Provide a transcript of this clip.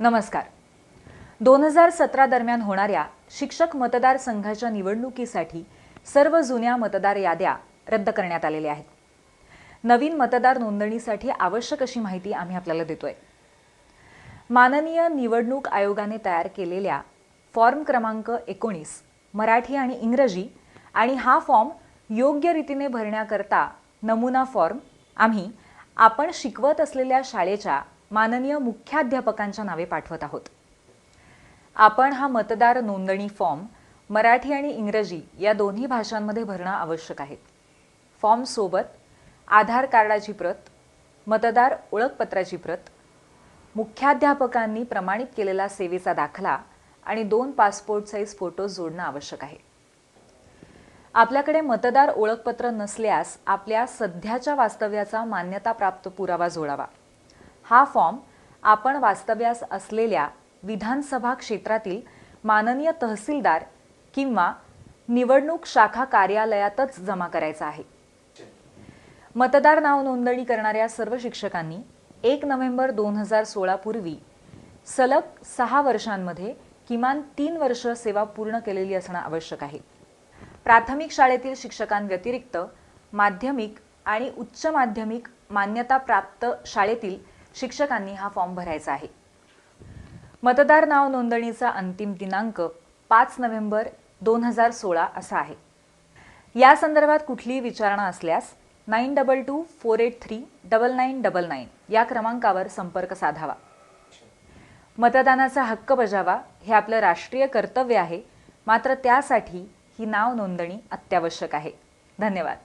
नमस्कार. दोन हजार सतरा दरम्यान होणाऱ्या शिक्षक मतदारसंघाच्या निवडणुकीसाठी सर्व जुन्या मतदार याद्या रद्द करण्यात आलेल्या आहेत. नवीन मतदार नोंदणीसाठी आवश्यक अशी माहिती आम्ही आपल्याला देतोय. माननीय निवडणूक आयोगाने तयार केलेल्या फॉर्म क्रमांक एकोणीस मराठी आणि इंग्रजी आणि हा फॉर्म योग्य रीतीने भरण्याकरता नमुना फॉर्म आम्ही आपण शिकवत असलेल्या शाळेच्या माननीय मुख्याध्यापकांच्या नावे पाठवत आहोत. आपण हा मतदार नोंदणी फॉर्म मराठी आणि इंग्रजी या दोन्ही भाषांमध्ये भरणं आवश्यक आहे. फॉर्मसोबत आधार कार्डाची प्रत मतदार ओळखपत्राची प्रत मुख्याध्यापकांनी प्रमाणित केलेला सेवेचा दाखला आणि दोन पासपोर्ट साईज फोटो जोडणं आवश्यक आहे. आपल्याकडे मतदार ओळखपत्र नसल्यास आपल्या सध्याच्या वास्तव्याचा मान्यताप्राप्त पुरावा जोडावा. हा फॉर्म आपण वास्तव्यास असलेल्या विधानसभा क्षेत्रातील माननीय तहसीलदार किंवा निवडणूक शाखा कार्यालयातच जमा करायचा आहे. मतदार नाव नोंदणी करणाऱ्या सर्व शिक्षकांनी एक नोव्हेंबर दोन हजार सोळापूर्वी सलग सहा वर्षांमध्ये किमान तीन वर्ष सेवा पूर्ण केलेली असणं आवश्यक आहे. प्राथमिक शाळेतील शिक्षकांव्यतिरिक्त माध्यमिक आणि उच्च माध्यमिक मान्यताप्राप्त शाळेतील शिक्षकांनी हा फॉर्म भरायचा आहे. मतदार नाव नोंदणीचा अंतिम दिनांक पाच नोव्हेंबर दोन हजार सोळा असा आहे. या संदर्भात कुठलीही विचारणा असल्यास nine double two four eight three double nine double nine या क्रमांकावर संपर्क साधावा. मतदानाचा हक्क बजावा हे आपलं राष्ट्रीय कर्तव्य आहे. मात्र त्यासाठी ही नाव नोंदणी अत्यावश्यक आहे. धन्यवाद.